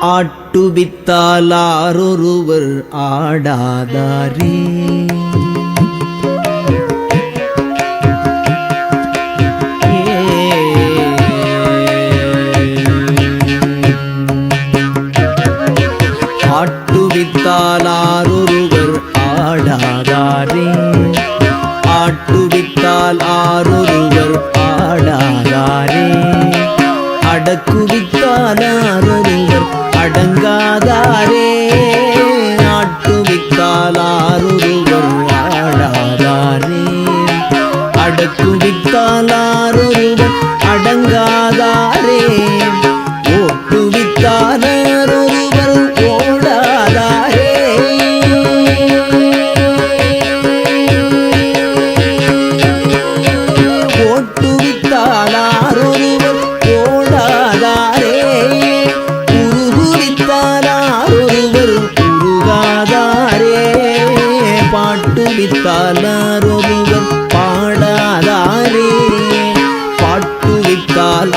ஆட்டுவித்தாலாரொருவர் ஆடாதாரே. ஆட்டுவித்தால் ஆடாதாரே. ஆட்டுவித்தால் ஆறு அடக்குவித்தால் அடங்காதாரே. ஓட்டுவித்தால் ஓடாதாரே. ஓட்டுவித்தாலாரொருவர் ஓடாதாரே. உருகுவித்தாரொருவர் உருகாதாரே. பாட்டுவித்தாரொருவர் பாட்டுவித்தால்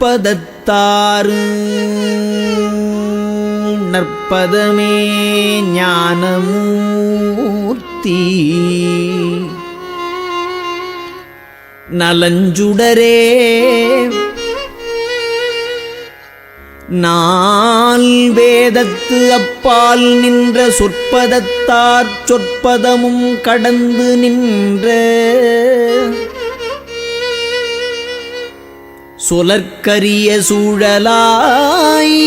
நற்பதத்தாறு. நற்பதமே ஞானமூர்த்தி. நலஞ்சுடரே நால் வேதத்து அப்பால் நின்ற சொற்பதத்தார் சொற்பதமும் கடந்து நின்ற சொலற்கரிய சூழலாய்.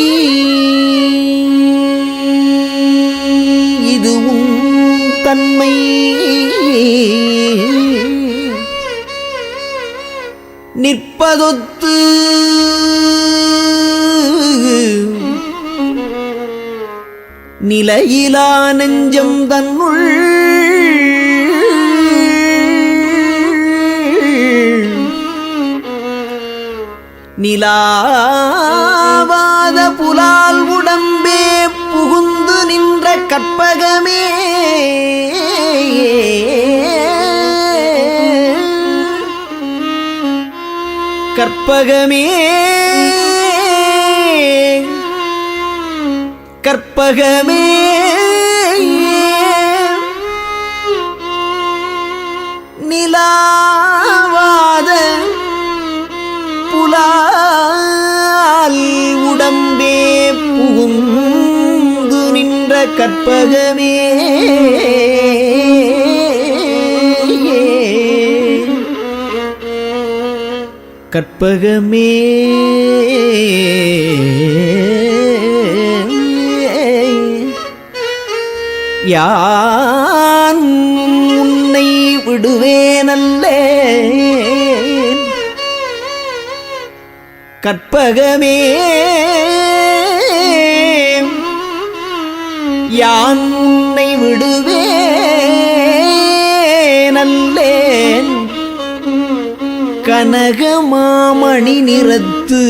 இதுவும் தன்மை. நிற்பதொத்து. நிலையிலா நெஞ்சம் தன்னுள் நிலாவாத புலால் உடம்பே புகுந்து நின்ற கற்பகமே. கற்பகமே. கற்பகமே. நிலா உடம்பே புகுந்து நின்ற கற்பகமே. கற்பகமே. யான் உன்னை விடுவேனல்லே. கற்பகமே. யான் உன்னை கனக மாமணி நிறத்து